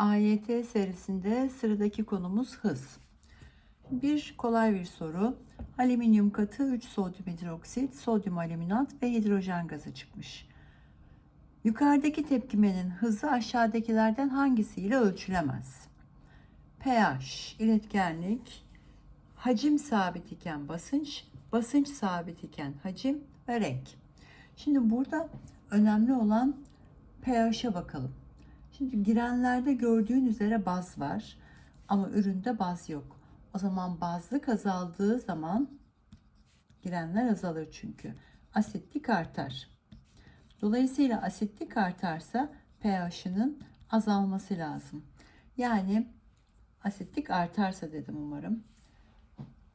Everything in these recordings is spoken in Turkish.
AYT serisinde sıradaki konumuz hız. Bir kolay bir soru. Alüminyum katı 3 sodyum hidroksit, sodyum alüminat ve hidrojen gazı çıkmış. Yukarıdaki tepkimenin hızı aşağıdakilerden hangisiyle ölçülemez? pH, iletkenlik, hacim sabit iken basınç, basınç sabit iken hacim ve renk. Şimdi burada önemli olan pH'e bakalım. Şimdi girenlerde gördüğün üzere baz var ama üründe baz yok. O zaman bazlık azaldığı zaman girenler azalır çünkü. Asitlik artar. Dolayısıyla asitlik artarsa pH'ının azalması lazım. Yani asitlik artarsa dedim umarım.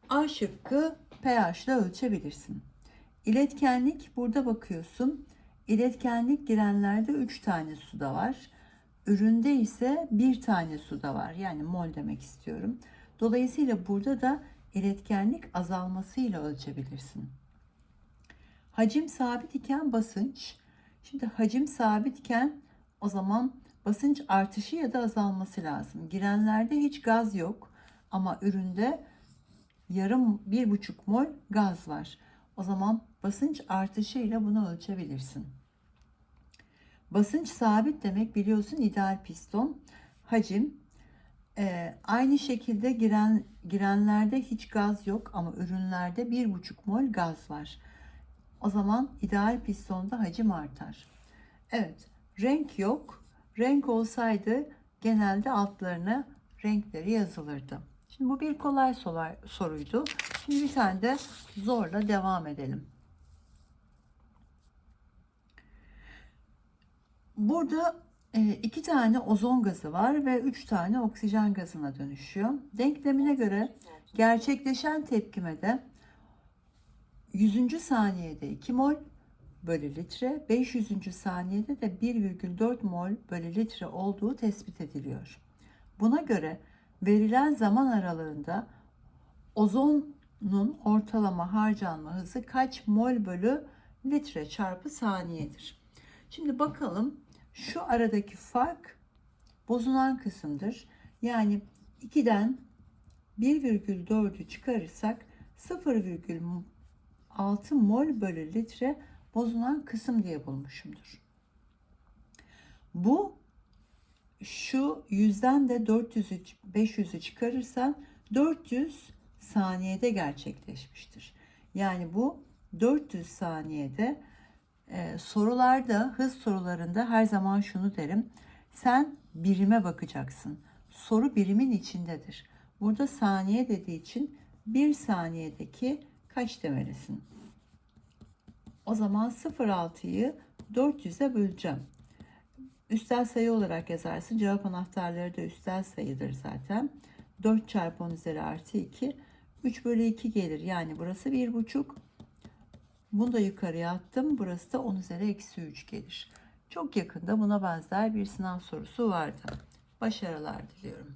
A şıkkı pH ile ölçebilirsin. İletkenlik burada bakıyorsun. İletkenlik girenlerde 3 tane suda var. Üründe ise bir tane suda var. Yani mol demek istiyorum. Dolayısıyla burada da iletkenlik azalmasıyla ölçebilirsin. Hacim sabit iken basınç. Şimdi hacim sabitken o zaman basınç artışı ya da azalması lazım. Girenlerde hiç gaz yok ama üründe yarım bir buçuk mol gaz var. O zaman basınç artışıyla bunu ölçebilirsin. Basınç sabit demek biliyorsun ideal piston. Hacim e, aynı şekilde giren girenlerde hiç gaz yok ama ürünlerde bir buçuk mol gaz var. O zaman ideal pistonda hacim artar. Evet, renk yok. Renk olsaydı genelde altlarına renkleri yazılırdı. Şimdi bu bir kolay soruydu. Şimdi bir tane de zorla devam edelim. Burada e, iki tane ozon gazı var ve üç tane oksijen gazına dönüşüyor. Denklemine göre gerçekleşen tepkimede 100. saniyede 2 mol bölü litre, 500. saniyede de 1,4 mol bölü litre olduğu tespit ediliyor. Buna göre verilen zaman aralığında ozonun ortalama harcanma hızı kaç mol bölü litre çarpı saniyedir? Şimdi bakalım şu aradaki fark bozulan kısımdır. Yani 2'den 1,4'ü çıkarırsak 0,6 mol bölü litre bozulan kısım diye bulmuşumdur. Bu şu yüzden de 400'ü 500'ü çıkarırsan 400 saniyede gerçekleşmiştir. Yani bu 400 saniyede e, sorularda hız sorularında her zaman şunu derim. Sen birime bakacaksın. Soru birimin içindedir. Burada saniye dediği için bir saniyedeki kaç demelisin? O zaman 0.6'yı 400'e böleceğim. Üstel sayı olarak yazarsın. Cevap anahtarları da üstel sayıdır zaten. 4 çarpı 10 üzeri artı 2. 3 bölü 2 gelir. Yani burası 1,5. Bunu da yukarıya attım. Burası da 10 üzeri eksi 3 gelir. Çok yakında buna benzer bir sınav sorusu vardı. Başarılar diliyorum.